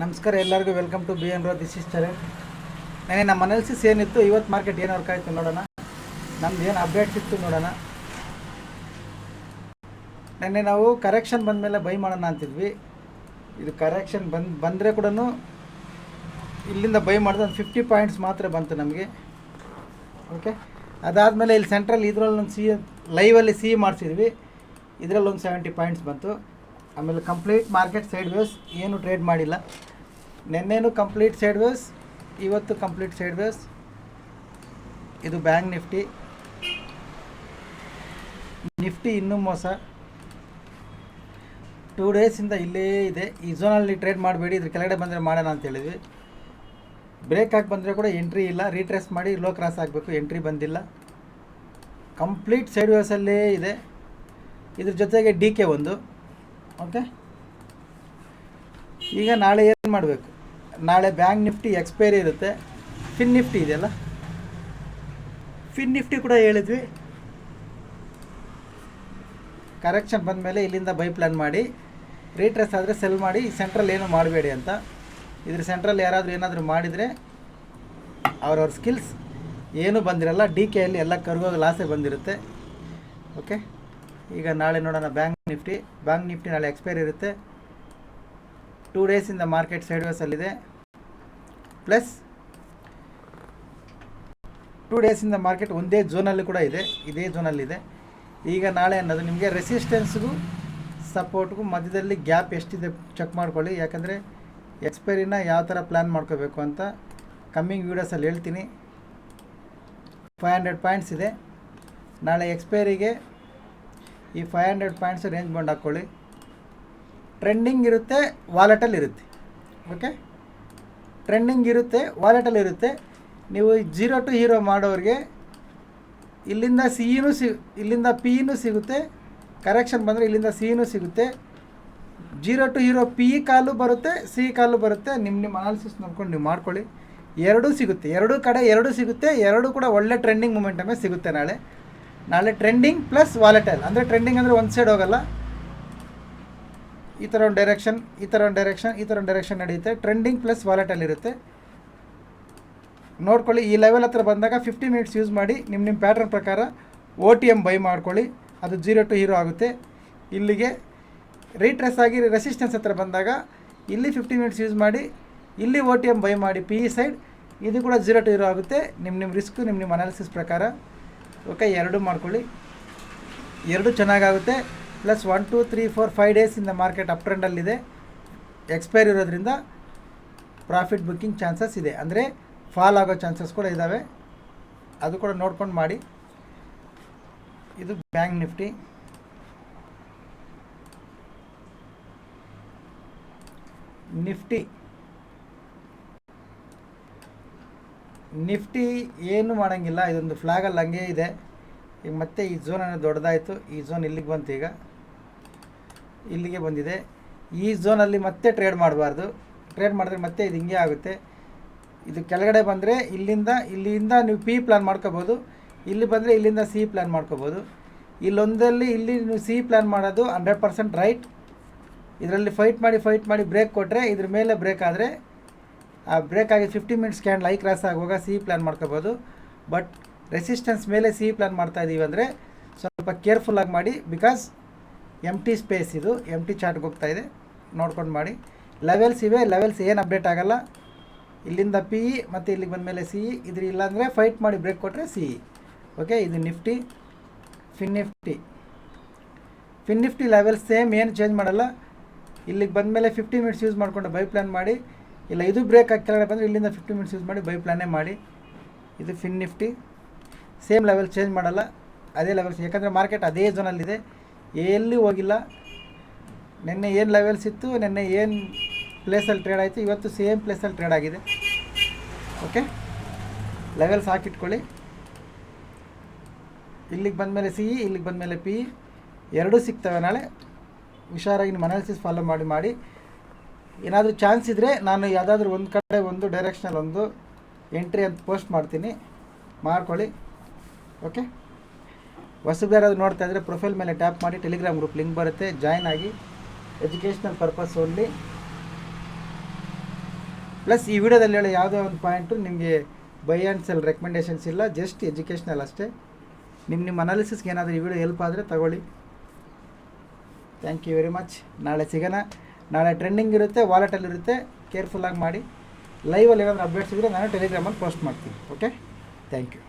ನಮಸ್ಕಾರ ಎಲ್ಲರಿಗೂ welcome to B N row this is Charan ನನಗೆ ನಮ್ಮ ಅನಾಲಿಸಿಸ್ ಏನಿತ್ತು, ಇವತ್ತು ಮಾರ್ಕೆಟ್ ಏನು ವರ್ಕ್ ಆಯಿತು ನೋಡೋಣ. ನಮ್ದು ಏನು ಅಪ್ಡೇಟ್ಸ್ ಇತ್ತು ನೋಡೋಣ. ನೆನ್ನೆ ನಾವು ಕರೆಕ್ಷನ್ ಬಂದ ಮೇಲೆ ಬೈ ಮಾಡೋಣ ಅಂತಿದ್ವಿ. ಇದು ಕರೆಕ್ಷನ್ ಬಂದು, ಬಂದರೆ ಕೂಡ ಇಲ್ಲಿಂದ ಬೈ ಮಾಡಿದ್ರೆ ಒಂದು ಫಿಫ್ಟಿ ಪಾಯಿಂಟ್ಸ್ ಮಾತ್ರ ಬಂತು ನಮಗೆ. ಓಕೆ ಅದಾದಮೇಲೆ ಇಲ್ಲಿ ಸೆಂಟ್ರಲ್ ಇದರಲ್ಲಿ ಒಂದು ಸಿ ಲೈವಲ್ಲಿ ಸಿ ಮಾಡಿಸಿದ್ವಿ. ಇದರಲ್ಲಿ ಒಂದು ಸೆವೆಂಟಿ ಪಾಯಿಂಟ್ಸ್ ಬಂತು. ಆಮೇಲೆ ಕಂಪ್ಲೀಟ್ ಮಾರ್ಕೆಟ್ ಸೈಡ್ ವೇಸ್ ಏನು ಟ್ರೇಡ್ ಮಾಡಿಲ್ಲ. ನಿನ್ನೆನೂ ಕಂಪ್ಲೀಟ್ ಸೈಡ್ ವೇಸ್ ಇವತ್ತು ಕಂಪ್ಲೀಟ್ ಸೈಡ್ ವೇಸ್ ಇದು ಬ್ಯಾಂಕ್ ನಿಫ್ಟಿ. ನಿಫ್ಟಿ ಇನ್ನೂ ಮೋಸ. ಟೂ ಡೇಸಿಂದ ಇಲ್ಲೇ ಇದೆ. ಈ ಝೋನಲ್ಲಿ ಟ್ರೇಡ್ ಮಾಡಬೇಡಿ, ಇದ್ರ ಕೆಳಗಡೆ ಬಂದರೆ ಮಾಡೋಣ ಅಂತ ಹೇಳಿದ್ವಿ. ಬ್ರೇಕ್ ಹಾಕಿ ಬಂದರೆ ಕೂಡ ಎಂಟ್ರಿ ಇಲ್ಲ. ರೀಟ್ರೆಸ್ ಮಾಡಿ ಲೋ ಕ್ರಾಸ್ ಆಗಬೇಕು ಎಂಟ್ರಿ ಬಂದಿಲ್ಲ. ಕಂಪ್ಲೀಟ್ ಸೈಡ್ ವೇಸಲ್ಲೇ ಇದೆ. ಇದ್ರ ಜೊತೆಗೆ ಡಿ ಕೆ ಒಂದು. ಓಕೆ ಈಗ ನಾಳೆ ಏನು ಮಾಡಬೇಕು? ನಾಳೆ ಬ್ಯಾಂಕ್ ನಿಫ್ಟಿ ಎಕ್ಸ್ಪೈರಿ ಇರುತ್ತೆ. ಫಿನ್ ನಿಫ್ಟಿ ಇದೆಯಲ್ಲ? ಫಿನ್ ನಿಫ್ಟಿ ಕೂಡ ಹೇಳಿದ್ವಿ. ಕರೆಕ್ಷನ್ ಬಂದ ಮೇಲೆ ಇಲ್ಲಿಂದ ಬೈ ಪ್ಲ್ಯಾನ್ ಮಾಡಿ. ರೀಟ್ರೆಸ್ ಆದರೆ ಸೆಲ್ ಮಾಡಿ. ಸೆಂಟ್ರಲ್ ಏನು ಮಾಡಬೇಡಿ ಅಂತ. ಇದ್ರ ಸೆಂಟ್ರಲ್ ಯಾರಾದರೂ ಏನಾದರೂ ಮಾಡಿದರೆ ಅವ್ರವ್ರ ಸ್ಕಿಲ್ಸ್ ಏನೂ ಬಂದಿರಲ್ಲ. ಡಿ ಕೆಯಲ್ಲಿ ಎಲ್ಲ ಕರ್ಗೋಗಿ ಲಾಸೇ ಬಂದಿರುತ್ತೆ. ಓಕೆ ಈಗ ನಾಳೆ ನೋಡೋಣ ಬ್ಯಾಂಕ್ ನಿಫ್ಟಿ. ಬ್ಯಾಂಕ್ ನಿಫ್ಟಿ ನಾಳೆ ಎಕ್ಸ್ಪೈರಿ ಇರುತ್ತೆ. ಟೂ ಡೇಸಿಂದ ಮಾರ್ಕೆಟ್ ಸೈಡ್ ವೇಸಲ್ಲಿದೆ ಪ್ಲಸ್ ಟೂ ಡೇಸಿಂದ ಮಾರ್ಕೆಟ್ ಒಂದೇ ಝೋನಲ್ಲಿ ಕೂಡ ಇದೆ. ಇದೇ ಝೋನಲ್ಲಿದೆ ಈಗ ನಾಳೆ ಅನ್ನೋದು ನಿಮಗೆ ರೆಸಿಸ್ಟೆನ್ಸ್ಗೂ ಸಪೋರ್ಟ್ಗೂ ಮಧ್ಯದಲ್ಲಿ ಗ್ಯಾಪ್ ಎಷ್ಟಿದೆ ಚೆಕ್ ಮಾಡ್ಕೊಳ್ಳಿ. ಯಾಕಂದರೆ ಎಕ್ಸ್ಪೈರಿನ ಯಾವ ಥರ ಪ್ಲ್ಯಾನ್ ಮಾಡ್ಕೋಬೇಕು ಅಂತ ಕಮ್ಮಿಂಗ್ ವೀಡಿಯೋಸಲ್ಲಿ ಹೇಳ್ತೀನಿ. ಫೈವ್ ಹಂಡ್ರೆಡ್ ಪಾಯಿಂಟ್ಸ್ ಇದೆ. ನಾಳೆ ಎಕ್ಸ್ಪೈರಿಗೆ ಈ ಫೈವ್ ಹಂಡ್ರೆಡ್ ಪಾಯಿಂಟ್ಸ್ ರೇಂಜ್ ಬಂಡ್ ಹಾಕ್ಕೊಳ್ಳಿ ಟ್ರೆಂಡಿಂಗ್ ಇರುತ್ತೆ ವಾಲೆಟಲ್ಲಿ ಇರುತ್ತೆ. ಓಕೆ ಟ್ರೆಂಡಿಂಗ್ ಇರುತ್ತೆ ವಾಲೆಟಲ್ಲಿ ಇರುತ್ತೆ. ನೀವು ಜೀರೋ ಟು ಹೀರೋ ಮಾಡೋರಿಗೆ ಇಲ್ಲಿಂದ ಸಿಇನೂ ಸಿ ಇಲ್ಲಿಂದ ಪಿನೂ ಸಿಗುತ್ತೆ. ಕರೆಕ್ಷನ್ ಬಂದರೆ ಇಲ್ಲಿಂದ ಸಿಇನೂ ಸಿಗುತ್ತೆ. Zero to hero P call ಬರುತ್ತೆ ಸಿ ಕಾಲು ಬರುತ್ತೆ. ನಿಮ್ಮ ನಿಮ್ಮ ಅನಾಲಿಸಿಸ್ ನೋಡ್ಕೊಂಡು ನೀವು ಮಾಡ್ಕೊಳ್ಳಿ. ಎರಡೂ ಸಿಗುತ್ತೆ. ಎರಡೂ ಕಡೆ ಎರಡೂ ಸಿಗುತ್ತೆ. ಎರಡೂ ಕೂಡ ಒಳ್ಳೆ ಟ್ರೆಂಡಿಂಗ್ ಮೂಮೆಂಟಮೇ ಸಿಗುತ್ತೆ ನಾಳೆ. ನಾಳೆ ಟ್ರೆಂಡಿಂಗ್ ಪ್ಲಸ್ ವಾಲೆಟೈಲ್ ಅಂದರೆ ಟ್ರೆಂಡಿಂಗ್ ಅಂದರೆ ಒಂದು ಸೈಡ್ ಹೋಗಲ್ಲ. ಈ ಥರ ಒಂದು ಡೈರೆಕ್ಷನ್ ಈ ಥರ ಒಂದು ಡೈರೆಕ್ಷನ್ ಈ ಥರ ಒಂದು ಡೈರೆಕ್ಷನ್ ನಡೆಯುತ್ತೆ. ಟ್ರೆಂಡಿಂಗ್ ಪ್ಲಸ್ ವಾಲೆಟಲ್ಲಿರುತ್ತೆ ನೋಡ್ಕೊಳ್ಳಿ, ಈ ಲೆವೆಲ್ ಹತ್ರ ಬಂದಾಗ ಫಿಫ್ಟಿ ಮಿನಿಟ್ಸ್ ಯೂಸ್ ಮಾಡಿ ನಿಮ್ಮ ನಿಮ್ಮ ಪ್ಯಾಟ್ರನ್ ಪ್ರಕಾರ ಓ ಟಿ ಎಂ ಬೈ ಮಾಡ್ಕೊಳ್ಳಿ. ಅದು ಜೀರೋ ಟು ಹೀರೋ ಆಗುತ್ತೆ. ಇಲ್ಲಿಗೆ ರೀಟ್ರೆಸ್ ಆಗಿ ರೆಸಿಸ್ಟೆನ್ಸ್ ಹತ್ರ ಬಂದಾಗ ಇಲ್ಲಿ ಫಿಫ್ಟಿ ಮಿನಿಟ್ಸ್ ಯೂಸ್ ಮಾಡಿ, ಇಲ್ಲಿ ಓ ಟಿ ಎಂ ಬೈ ಮಾಡಿ ಪಿ ಇ ಸೈಡ್ ಇದು ಕೂಡ ಜೀರೋ ಟು ಹೀರೋ ಆಗುತ್ತೆ. ನಿಮ್ಮ ನಿಮ್ಮ ರಿಸ್ಕು ನಿಮ್ಮ ನಿಮ್ಮ ಅನಾಲಿಸಿಸ್ ಪ್ರಕಾರ. ಓಕೆ ಎರಡು ಮಾಡ್ಕೊಳ್ಳಿ. ಎರಡು ಚೆನ್ನಾಗಾಗುತ್ತೆ. Plus one, two, three, four, five ಡೇಸಿಂದ market up ಟ್ರೆಂಡಲ್ಲಿದೆ ಎಕ್ಸ್ಪೈರ್ ಇರೋದ್ರಿಂದ ಪ್ರಾಫಿಟ್ ಬುಕ್ಕಿಂಗ್ ಚಾನ್ಸಸ್ ಇದೆ. ಅಂದರೆ ಫಾಲ್ ಆಗೋ ಚಾನ್ಸಸ್ ಕೂಡ ಇದ್ದಾವೆ ಅದು ಕೂಡ ನೋಡ್ಕೊಂಡು ಮಾಡಿ. ಇದು ಬ್ಯಾಂಕ್ ನಿಫ್ಟಿ. ನಿಫ್ಟಿ. ನಿಫ್ಟಿ ಏನು ಮಾಡೋಂಗಿಲ್ಲ. ಇದೊಂದು ಫ್ಲಾಗಲ್ಲಿ ಹಂಗೆ ಇದೆ. ಈಗ ಮತ್ತೆ ಈ ಝೋನ್ ಅನ್ನೋದು ದೊಡ್ಡದಾಯಿತು. ಈ ಝೋನ್ ಇಲ್ಲಿಗೆ ಬಂತು ಈಗ. ಇಲ್ಲಿಗೆ ಬಂದಿದೆ. ಈ ಝೋನಲ್ಲಿ ಮತ್ತೆ ಟ್ರೇಡ್ ಮಾಡಬಾರ್ದು. ಟ್ರೇಡ್ ಮಾಡಿದ್ರೆ ಮತ್ತೆ ಇದು ಹಿಂಗೆ ಆಗುತ್ತೆ. ಇದು ಕೆಳಗಡೆ ಬಂದರೆ ಇಲ್ಲಿಂದ ಇಲ್ಲಿಂದ ನೀವು ಪಿ ಪ್ಲ್ಯಾನ್ ಮಾಡ್ಕೋಬೋದು. ಇಲ್ಲಿ ಬಂದರೆ ಇಲ್ಲಿಂದ ಸಿ ಪ್ಲ್ಯಾನ್ ಮಾಡ್ಕೋಬೋದು. ಇಲ್ಲೊಂದಲ್ಲಿ ಇಲ್ಲಿ ನೀವು ಸಿ ಪ್ಲ್ಯಾನ್ ಮಾಡೋದು ಹಂಡ್ರೆಡ್ ಪರ್ಸೆಂಟ್ ರೈಟ್ ಇದರಲ್ಲಿ ಫೈಟ್ ಮಾಡಿ ಫೈಟ್ ಮಾಡಿ ಬ್ರೇಕ್ ಕೊಟ್ಟರೆ ಇದ್ರ ಮೇಲೆ ಬ್ರೇಕ್ ಆದರೆ, ಆ ಬ್ರೇಕ್ ಆಗಿ ಫಿಫ್ಟಿ ಮಿನಿಟ್ಸ್ ಕ್ಯಾಂಡ್ ಲೈ ಕ್ರಾಸ್ ಆಗುವಾಗ ಸಿ ಪ್ಲ್ಯಾನ್ ಮಾಡ್ಕೋಬೋದು. ಬಟ್ ರೆಸಿಸ್ಟೆನ್ಸ್ ಮೇಲೆ ಸಿ ಪ್ಲ್ಯಾನ್ ಮಾಡ್ತಾ ಇದ್ದೀವಿ ಅಂದರೆ ಸ್ವಲ್ಪ ಕೇರ್ಫುಲ್ಲಾಗಿ ಮಾಡಿ ಬಿಕಾಸ್ ಎಂ ಟಿ ಸ್ಪೇಸ್ ಇದು ಎಂ ಟಿ ಚಾರ್ಟ್ಗೆ ಹೋಗ್ತಾ ಇದೆ. ನೋಡ್ಕೊಂಡು ಮಾಡಿ. ಲೆವೆಲ್ಸ್ ಇವೆ ಲೆವೆಲ್ಸ್ ಏನು ಅಪ್ಡೇಟ್ ಆಗಲ್ಲ. ಇಲ್ಲಿಂದ ಪಿ ಇ ಮತ್ತು ಇಲ್ಲಿಗೆ ಬಂದಮೇಲೆ ಸಿ ಇ ಇದ್ರ ಇಲ್ಲಾಂದರೆ ಫೈಟ್ ಮಾಡಿ ಬ್ರೇಕ್ ಕೊಟ್ಟರೆ ಸಿ ಇ ಓಕೆ ಇದು Nifty Fin Nifty Fin Nifty levels same ಏನು ಚೇಂಜ್ ಮಾಡಲ್ಲ. ಇಲ್ಲಿಗೆ ಬಂದಮೇಲೆ ಫಿಫ್ಟಿ ಮಿನಿಟ್ಸ್ ಯೂಸ್ ಮಾಡಿಕೊಂಡು ಬೈ ಪ್ಲ್ಯಾನ್ ಮಾಡಿ. ಇಲ್ಲ, ಇದು ಬ್ರೇಕ್ ಆಗಿ ಕೆಳಗಡೆ ಬಂದರೆ ಇಲ್ಲಿಂದ ಫಿಫ್ಟಿ ಮಿನಿಟ್ಸ್ ಯೂಸ್ ಮಾಡಿ ಬೈ ಪ್ಲ್ಯಾನೇ ಮಾಡಿ. ಇದು Fin Nifty same level change ಮಾಡಲ್ಲ. ಅದೇ ಲೆವೆಲ್ಸ್ ಯಾಕಂದರೆ ಮಾರ್ಕೆಟ್ ಅದೇ ಝೋನಲ್ಲಿದೆ ಎಲ್ಲಿ ಹೋಗಿಲ್ಲ. ನಿನ್ನೆ ಏನು ಲೆವೆಲ್ಸ್ ಇತ್ತು ನಿನ್ನೆ ಏನು ಪ್ಲೇಸಲ್ಲಿ ಟ್ರೇಡ್ ಆಯಿತು, ಇವತ್ತು ಸೇಮ್ ಪ್ಲೇಸಲ್ಲಿ ಟ್ರೇಡ್ ಆಗಿದೆ. ಓಕೆ ಲೆವೆಲ್ಸ್ ಹಾಕಿಟ್ಕೊಳ್ಳಿ. ಇಲ್ಲಿಗೆ ಬಂದಮೇಲೆ ಸಿ ಇ ಇಲ್ಲಿಗೆ ಬಂದಮೇಲೆ ಪಿ ಎರಡೂ ಸಿಗ್ತವೆ ನಾಳೆ. ಹುಷಾರಾಗಿ ನಿಮ್ಮ ಅನಾಲಿಸಿಸ್ ಫಾಲೋ ಮಾಡಿ ಮಾಡಿ. ಏನಾದರೂ ಚಾನ್ಸ್ ಇದ್ದರೆ ನಾನು ಯಾವುದಾದ್ರೂ ಒಂದು ಕಡೆ, ಒಂದು ಡೈರೆಕ್ಷನಲ್ಲಿ ಒಂದು ಎಂಟ್ರಿ ಅಂತ ಪೋಸ್ಟ್ ಮಾಡ್ತೀನಿ. ಮಾಡ್ಕೊಳ್ಳಿ. ಓಕೆ ಹೊಸಬ್ರು ಯಾರಾದ್ರು ನೋಡ್ತಾ ಇದ್ದರೆ ಪ್ರೊಫೈಲ್ ಮೇಲೆ ಟ್ಯಾಪ್ ಮಾಡಿ ಟೆಲಿಗ್ರಾಮ್ ಗ್ರೂಪ್ ಲಿಂಕ್ ಬರುತ್ತೆ. ಜಾಯ್ನ್ ಆಗಿ ಎಜುಕೇಷ್ನಲ್ ಪರ್ಪಸ್ ಓನ್ಲಿ ಪ್ಲಸ್ ಈ ವಿಡಿಯೋದಲ್ಲಿ ಹೇಳೋ ಯಾವುದೇ ಒಂದು ಪಾಯಿಂಟು ನಿಮಗೆ ಬೈ ಆ್ಯಂಡ್ ಸೆಲ್ ರೆಕಮೆಂಡೇಷನ್ಸ್ ಇಲ್ಲ. ಜಸ್ಟ್ ಎಜುಕೇಷ್ನಲ್ ಅಷ್ಟೇ. ನಿಮ್ಮ ನಿಮ್ಮ ಅನಾಲಿಸಿಸ್ಗೆ ಏನಾದರೂ ಈ ವಿಡಿಯೋ ಹೆಲ್ಪ್ ಆದರೆ ತಗೊಳ್ಳಿ. ಥ್ಯಾಂಕ್ ಯು ವೆರಿ ಮಚ್ ನಾಳೆ ಸಿಗೋಣ. ನಾಳೆ ಟ್ರೆಂಡಿಂಗ್ ಇರುತ್ತೆ ವಾಲೆಟಲ್ಲಿ ಇರುತ್ತೆ. ಕೇರ್ಫುಲ್ಲಾಗಿ ಮಾಡಿ. ಲೈವಲ್ಲಿ ಏನಾದರೂ ಅಪ್ಡೇಟ್ಸ್ ಇದ್ದರೆ ನಾನು ಟೆಲಿಗ್ರಾಮಲ್ಲಿ ಪೋಸ್ಟ್ ಮಾಡ್ತೀನಿ. Okay thank you